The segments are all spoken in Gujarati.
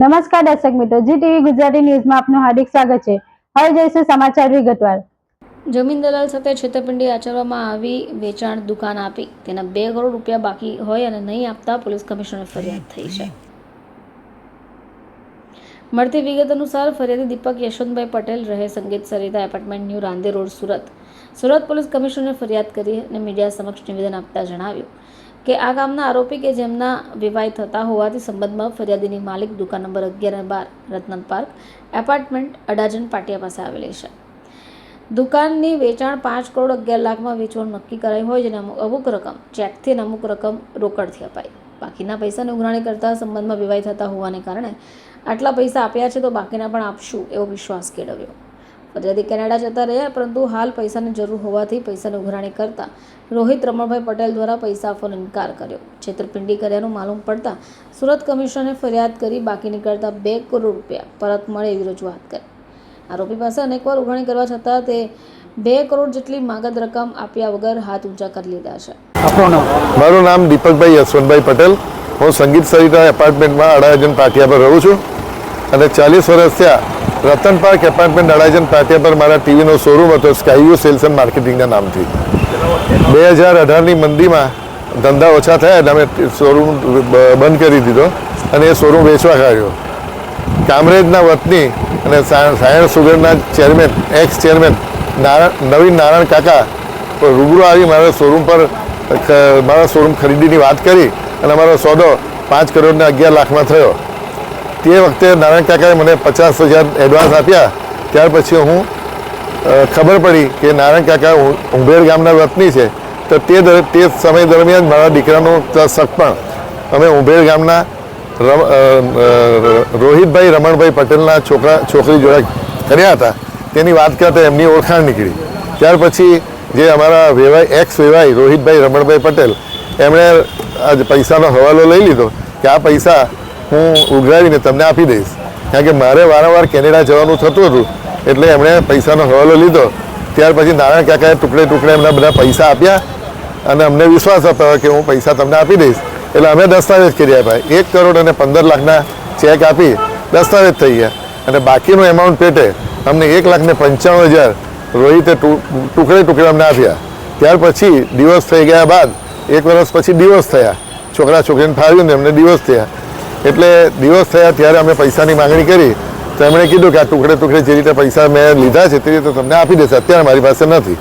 નમસ્કાર દર્શક મિત્રો જી ટીવી ગુજરાતી ન્યૂઝમાં આપનું હાર્દિક સ્વાગત છે. હવે જોઈશું સમાચાર વિગતવાર જમીન દલાલ સાથે છેતરપિંડી આચરવામાં આવી, વેચાણ દુકાન આપી. તેના બે કરોડ રૂપિયા બાકી હોય અને નહીં આપતા પોલીસ કમિશનર ફરિયાદ થઈ છે. મળતી વિગત અનુસાર ફરિયાદી દીપક યશવંતભાઈ પટેલ રહે Sangeet Sarita apartment new Rander road Surat. Surat police કમિશનરે ફરિયાદ કરી અને મીડિયા સમક્ષ નિવેદન આપતા જણાવ્યું. કે આ ગામના આરોપી કે જેમના વિવાહ થતા હોવાથી સંબંધમાં ફરિયાદીની માલિક દુકાન નંબર અગિયાર અને બાર, રત્નન પાર્ક, એપાર્ટમેન્ટ અડાજન પાટિયા પાસે આવેલી છે. દુકાનની વેચાણ પાંચ કરોડ અગિયાર લાખમાં વેચવાનું નક્કી કરાઈ હોય જેને અમુક અમુક રકમ, ચેકથી અને અમુક રકમ રોકડથી અપાઈ. બાકીના પૈસાની ઉઘરાણી કરતા સંબંધમાં વિવાહ થતા હોવાને કારણે આટલા પૈસા આપ્યા છે તો બાકીના પણ આપશું એવો વિશ્વાસ કેળવ્યો. ફરિયાદી કેનેડા જતા રહ્યા પરંતુ હાલ પૈસાની જરૂર હોવાથી પૈસાની ઉઘરાણી કરતા રોહિત રમણભાઈ પટેલ દ્વારા પૈસા આપવાનો ઇનકાર કર્યો. છેતરપિંડી કર્યાનું માલુમ પડતા સુરત કમિશનરે ફરિયાદ કરી બાકી નીકળતા બે કરોડ રૂપિયા પરત મળે એવી રજૂઆત કરી. આરોપી પાસે અનેકવાર ઉઘરાણી કરવા છતાં તે બે કરોડ જેટલી માગદ રકમ આપ્યા વગર હાથ ઊંચા કરી લીધા છે. મારું નામ દીપકભાઈ યશવંતભાઈ પટેલ. હું સંગીત સરિતા એપાર્ટમેન્ટમાં અડાજન પાટિયા પર રહું છું. અને ચાલીસ વર્ષ થયા રતન પાર્ક એપાર્ટમેન્ટ અડાજન પાટિયા પર મારા ટીવીનો શોરૂમ હતો સ્કાયુ સેલ્સ એન્ડ માર્કેટિંગના નામથી. બે હજાર અઢારની મંદીમાં ધંધા ઓછા થયા એટલે અમે શોરૂમ બંધ કરી દીધો અને એ શોરૂમ વેચવા કાઢ્યો. કામરેજના વતની અને Sayan સુગરના chairman ex chairman Narayan Naveen Narayan કાકા રૂબરૂ આવી મારા શોરૂમ પર મારા શોરૂમ ખરીદીની વાત કરી અને અમારો સોદો પાંચ કરોડને અગિયાર લાખમાં થયો. તે વખતે નારાયણ કાકાએ મને પચાસ હજાર એડવાન્સ આપ્યા. ત્યાર પછી હું ખબર પડી કે નારાયણ કાકા ઉંભેર ગામના વતની છે. તો તે તે સમય દરમિયાન મારા દીકરાનું સગપણ અમે ઉંભેર ગામના રોહિતભાઈ રમણભાઈ પટેલના છોકરા, છોકરી જોડે કર્યા હતા. તેની વાત કરતા એમની ઓળખાણ નીકળી. ત્યાર પછી જે અમારા વેવાય એક્સ વેવાય રોહિતભાઈ રમણભાઈ પટેલ, એમણે આ પૈસાનો હવાલો લઈ લીધો કે આ પૈસા હું ઉઘરાવીને તમને આપી દઈશ. કારણ કે મારે વારંવાર કેનેડા જવાનું થતું હતું, એટલે એમણે પૈસાનો હવાલો લીધો. ત્યાર પછી નારાયણ કાકાએ ટુકડે ટુકડે એમના બધા પૈસા આપ્યા અને અમને વિશ્વાસ અપાયો કે હું પૈસા તમને આપી દઈશ. એટલે અમે દસ્તાવેજ કરી આપ્યા એક કરોડ અને પંદર લાખના ચેક આપી દસ્તાવેજ થઈ ગયા. અને બાકીનું એમાઉન્ટ પેટે અમને એક લાખ ને પંચાણું હજાર રોહિતે ટુકડે ટુકડે અમને આપ્યા. ત્યાર પછી દિવસ થઈ ગયા બાદ, એક વર્ષ પછી દિવસ થયા. છોકરા છોકરીને ફાવ્યું ને એમને દિવસ થયા. એટલે દિવસ થયા ત્યારે અમે પૈસાની માંગણી કરી. તો એમણે કીધું કે આ ટુકડે ટુકડે જે રીતે પૈસા મેં લીધા છે તે રીતે તમને આપી દેશે. અત્યારે મારી પાસે નથી.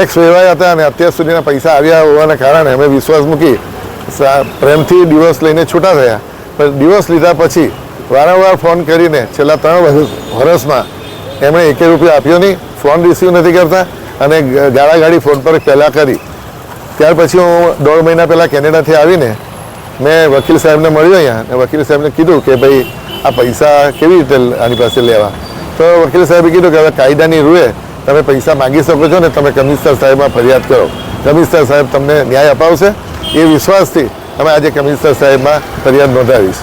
એક્સ વેવાયા હતા અને અત્યાર સુધીના પૈસા આવ્યા હોવાના કારણે અમે વિશ્વાસ મૂકી પ્રેમથી દિવસ લઈને છૂટા થયા. પણ દિવસ લીધા પછી વારંવાર ફોન કરીને છેલ્લા ત્રણ વર્ષ વર્ષમાં એમણે એકે રૂપિયા આપ્યો નહીં. ફોન રિસીવ નથી કરતા અને ગાળાગાળી ફોન પર પહેલાં કરી. ત્યાર પછી હું દોઢ મહિના પહેલાં કેનેડાથી આવીને મેં વકીલ સાહેબને મળ્યો અહીંયા અને વકીલ સાહેબને કીધું કે ભાઈ, આ પૈસા કેવી રીતે આની પાસે લેવા? તો વકીલ સાહેબે કીધું કે, હવે કાયદાની રૂએ તમે પૈસા માગી શકો છો ને તમે કમિશનર સાહેબમાં ફરિયાદ કરો. કમિશનર સાહેબ તમને ન્યાય અપાવશે. એ વિશ્વાસથી અમે આજે કમિશનર સાહેબમાં ફરિયાદ નોંધાવીશ.